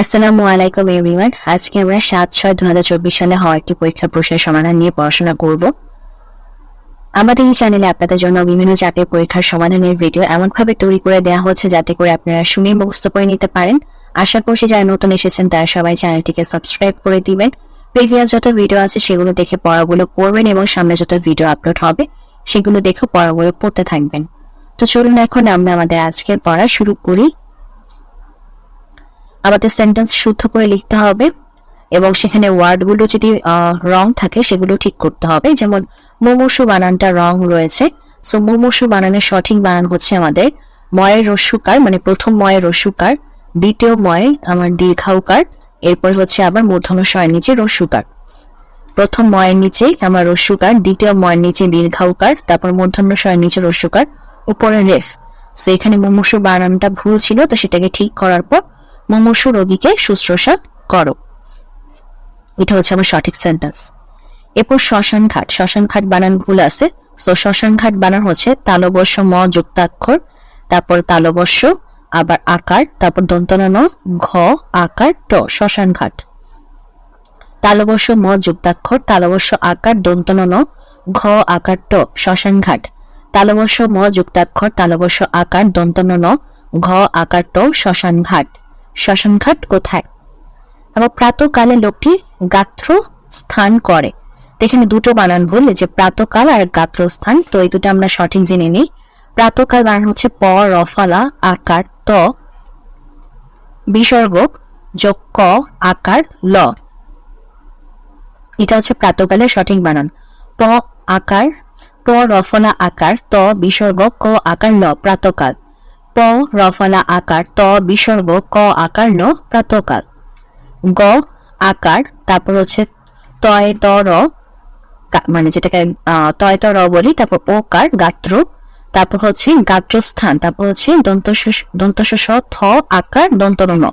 আসসালামু আলাইকুম এভরিওয়ান আজকে আমরা সাত ছয় দু হাজার চব্বিশ সালে হওয়া একটি পরীক্ষার প্রশ্নের সমাধান নিয়ে পড়াশোনা করব। আমাদের এই চ্যানেলে আপনাদের জন্য বিভিন্ন চাকরির পরীক্ষার সমাধানের ভিডিও এমনভাবে তৈরি করে দেওয়া হচ্ছে যাতে করে আপনারা শুনে মুখস্থ করে নিতে পারেন। আশা করছি যারা নতুন এসেছেন, তারা সবাই চ্যানেলটিকে সাবস্ক্রাইব করে দিবেন। প্রিভিয়াস যত ভিডিও আছে, সেগুলো দেখে পড়াগুলো পড়বেন এবং সামনে যত ভিডিও আপলোড হবে, সেগুলো দেখে পড়াগুলো পড়তে থাকবেন। তো চলুন এখন আমরা আমাদের আজকের পড়া শুরু করি। আমাদের সেন্টেন্স শুদ্ধ করে লিখতে হবে এবং সেখানে ওয়ার্ডগুলো যদি রং থাকে সেগুলো ঠিক করতে হবে। যেমন মোমোসু বানানটা রং রয়েছে। সো মোমোসু বানানের সঠিক বানান হচ্ছে আমাদের ময়ের রস্যুকার মানে প্রথম ময়ের রস্যুকার দ্বিতীয় ময়ে আমার দীর্ঘাউকার, এরপর হচ্ছে আবার মূর্ধন্য স্বয়ের নিচে রস্যুকার প্রথম ময়ের নিচে আমার রস্যুকার দ্বিতীয় ময়ের নিচে দীর্ঘাউকার, তারপর মূর্ধন্য স্বয়ের নিচে রস্যুকার উপরে রেফ। সো এখানে মুমূর্ষু বানানটা ভুল ছিল, তো সেটাকে ঠিক করার পর মুমূর্ষু রোগীকে শুশ্রূষা করো। এটা হচ্ছে আমার সঠিক সেন্টেন্স এরপর শ্মশান ঘাট। শ্মশান ঘাট বানান ভুল আছে। সো শ্মশান ঘাট বানান হচ্ছে তালবর্ষ, ম, যুক্তাক্ষর, তারপর তালবর্ষ, আবার আকার, তারপর দন্তনান ঘ, আকার, ট, শ্মশান ঘাট। তালবর্ষ, ম, যুক্তাক্ষর, তালবর্ষ, আকার দন্তনান ঘ, আকার, ট, শ্মশান ঘাট। তালবর্ষ, ম, যুক্তাক্ষর, তালবর্ষ, আকার দন্তনান ঘ, আকার, ট, শ্মশান ঘাট। শ্মশান ঘাট কোথায়? আবার প্রাতকালে লোকটি গাত্র স্থান করে এখানে দুটো বানান এই যে প্রাতকাল আর গাত্র স্থান তো এই দুটো আমরা সঠিক জেনে নিই। প্রাতকাল বানান হচ্ছে প রফালা আকার, ত। বিসর্গ, যোগ ক, আকার, ল। এটা হচ্ছে প্রাতকালের সঠিক বানান। প, আকার, প রফলা আকার, ত, বিসর্গ, ক, আকার, ল, প্রাতকাল। প রফলা আকার, ত, বিসর্গ, ক আকার ল প্রাতকাল। গ, আকার, তারপর হচ্ছে তয় র মানে যেটাকে তয়, ত, র বলি, তারপর ওকার, গাত্র, তারপর হচ্ছে গাত্রস্থান, তারপর হচ্ছে দন্তশ দন্তশ থ, আকার দন্তন ন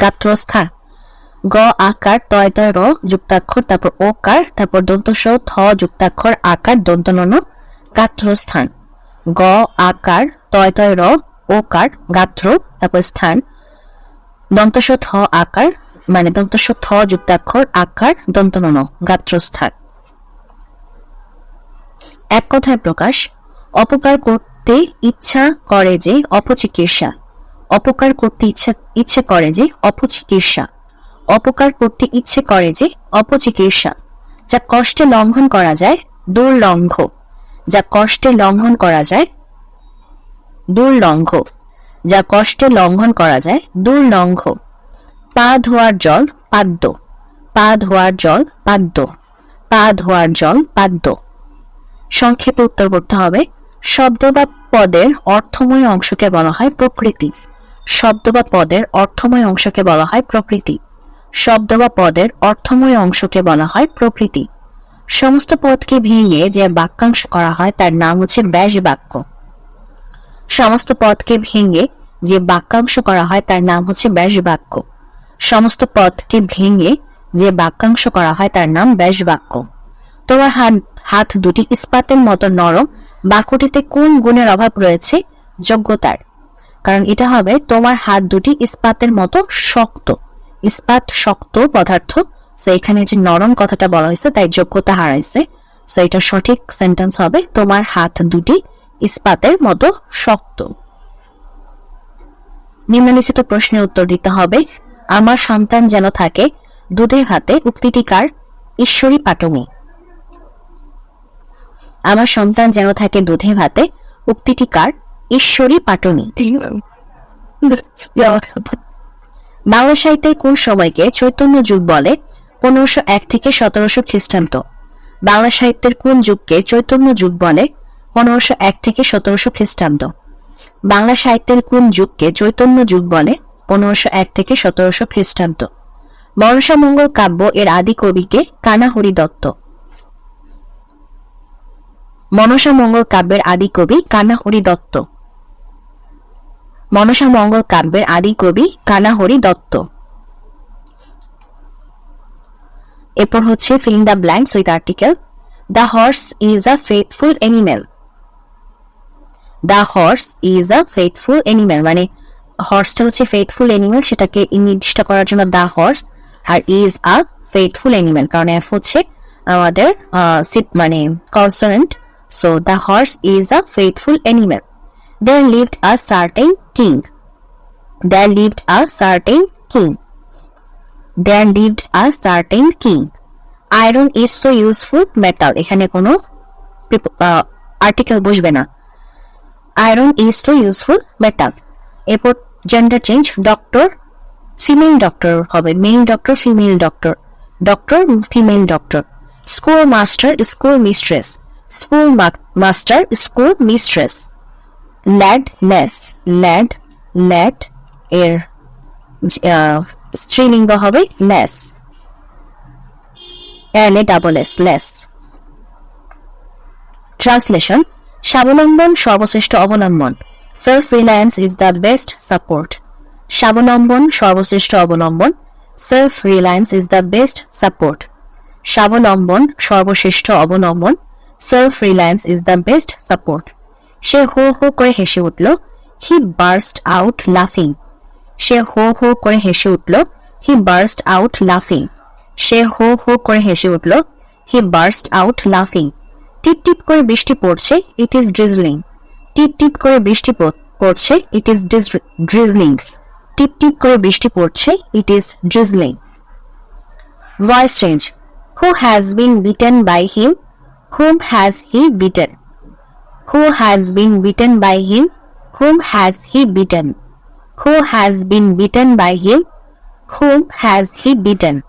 গাত্রস্থান গ, আকার, তয় তয় র, যুক্তাক্ষর, তারপর ওকার, তারপর দন্তস থ, যুক্তাক্ষর, আকার, দন্তনন, গাত্রস্থান। গ, আকার, তয় তয় র, ওকার, গাত্র, তারপর স্থান। দন্তস থ আকার মানে দন্তস থ যুক্তাক্ষর, আকার, দন্তনন, গাত্রস্থান। এক কথায় প্রকাশ, অপকার করতে ইচ্ছা করে যে অপচিকিৎসা। অপকার করতে ইচ্ছা, ইচ্ছে করে যে অপচিকিৎসা। অপকার করতে ইচ্ছে করে যে অপচিকিৎসা। যা কষ্টে লঙ্ঘন করা যায়, দুর্লঙ্ঘ। যা কষ্টে লঙ্ঘন করা যায়, দুর্লঙ্ঘ। যা কষ্টে লঙ্ঘন করা যায়, দুর্লঙ্ঘ। পা ধোয়ার জল, পাদ্য। পা ধোয়ার জল, পাদ্য। পা ধোয়ার জল, পাদ্য। সংক্ষেপে উত্তর করতে হবে। শব্দ বা পদের অর্থময় অংশকে বলা হয় প্রকৃতি। শব্দ বা পদের অর্থময় অংশকে বলা হয় প্রকৃতি। শব্দ বা পদের অর্থময় অংশকে বলা হয় প্রকৃতি। সমস্ত পদকে ভেঙে যে বাক্যাংশ করা হয়, তার নাম হচ্ছে ব্যাস বাক্য সমস্ত পদকে ভেঙে যে বাক্যাংশ করা হয়, তার নাম হচ্ছে ব্যাস বাক্য সমস্ত পদকে ভেঙে যে বাক্যাংশ করা হয়, তার নাম ব্যাস বাক্য তোমার হাত হাত দুটি ইস্পাতের মতো নরম, বাক্যটিতে কোন গুণের অভাব রয়েছে? যোগ্যতার। কারণ এটা হবে, তোমার হাত দুটি ইস্পাতের মতো শক্ত। ইস্পাত শক্ত পদার্থ তো এখানে যে নরম কথাটা বলা হয়েছে তাই যোগ্যতা হারাইছে। তো এটা সঠিক সেন্টেন্স হবে তোমার হাত দুটি ইস্পাতের মতো শক্ত। নিম্নলিখিত প্রশ্নের উত্তর দিতে হবে আমার সন্তান যেন থাকে দুধে ভাতে উক্তিটি কার? ঈশ্বরী পাটমি আমার সন্তান যেন থাকে দুধে ভাতে উক্তিটি কার? ঈশ্বরী পাটনি। বাংলা সাহিত্যের কোন সময়কে চৈতন্য যুগ বলে? পনেরোশো এক থেকে সতেরোশো খ্রিস্টাব্দ। বাংলা সাহিত্যের কোন যুগকে চৈতন্য যুগ বলে? পনেরোশো এক থেকে সতেরোশো খ্রিস্টাব্দ। বাংলা সাহিত্যের কোন যুগকে চৈতন্য যুগ বলে? পনেরোশো এক থেকে সতেরোশো খ্রিস্টাব্দ। মনসামঙ্গল কাব্য এর আদি কবিকে কানাহরি দত্ত। মনসা মঙ্গল কাব্যের আদি কবি কানাহরি দত্ত। মনসা মঙ্গল কাব্যের আদি কবি কানাহরি দত্ত। এরপর হচ্ছে filling the blanks with article the horse is a faithful animal the horse is a faithful animal মানে হর্সটা হচ্ছে ফেথফুল এনিমেল সেটাকে নির্দিষ্ট করার জন্য দা হর্স আর ইজ আ ফেথফুল এনিমেল কারণ এফ হচ্ছে আমাদের মানে consonant so the horse is a faithful animal there lived a certain king there lived a certain king there lived a certain king iron is so useful metal এখানে কোনো article বসবে না। Iron is so useful metal এরপর gender change doctor female doctor হবে। Male doctor female doctor doctor female doctor school master school mistress school master school mistress lad lass lad lad এর স্ত্রীলিঙ্গ হবে lass. L A double S lass. Translation স্বাবলম্বন সর্বশ্রেষ্ঠ অবলম্বন। Self reliance is the best support স্বাবলম্বন সর্বশ্রেষ্ঠ অবলম্বন। Self reliance is the best support স্বাবলম্বন সর্বশ্রেষ্ঠ অবলম্বন। Self reliance is the best support সে হো হো করে হেসে উঠল। হি বার্স্ট আউট লাফিং সে হো হো করে হেসে উঠল। হি বার্স্ট আউট লাফিং সে হো হো করে হেসে উঠল। হি বার্স্ট আউট লাফিং টিপ টিপ করে বৃষ্টি পড়ছে ইট ইজ ড্রিজলিং টিপ টিপ করে বৃষ্টি পড়ছে ইট ইজ ড্রিজলিং টিপ টিপ করে বৃষ্টি পড়ছে it is drizzling voice change who has been beaten by him whom has he beaten who has been beaten by him whom has he beaten who has been beaten by him whom has he beaten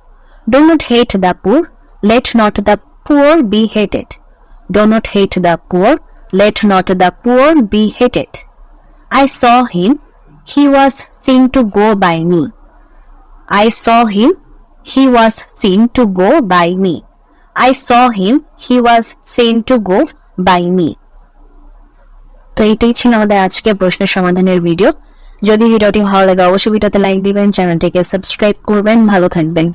do not hate the poor let not the poor be hated do not hate the poor let not the poor be hated i saw him he was seen to go by me i saw him he was seen to go by me i saw him he was seen to go by me তো এটাই ছিল আমাদের আজকে প্রশ্নের সমাধানের video যদি ভিডিওটি ভালো লাগে অবশ্যই ভিডিওতে লাইক দিবেন চ্যানেলটিকে সাবস্ক্রাইব করবেন। ভালো থাকবেন।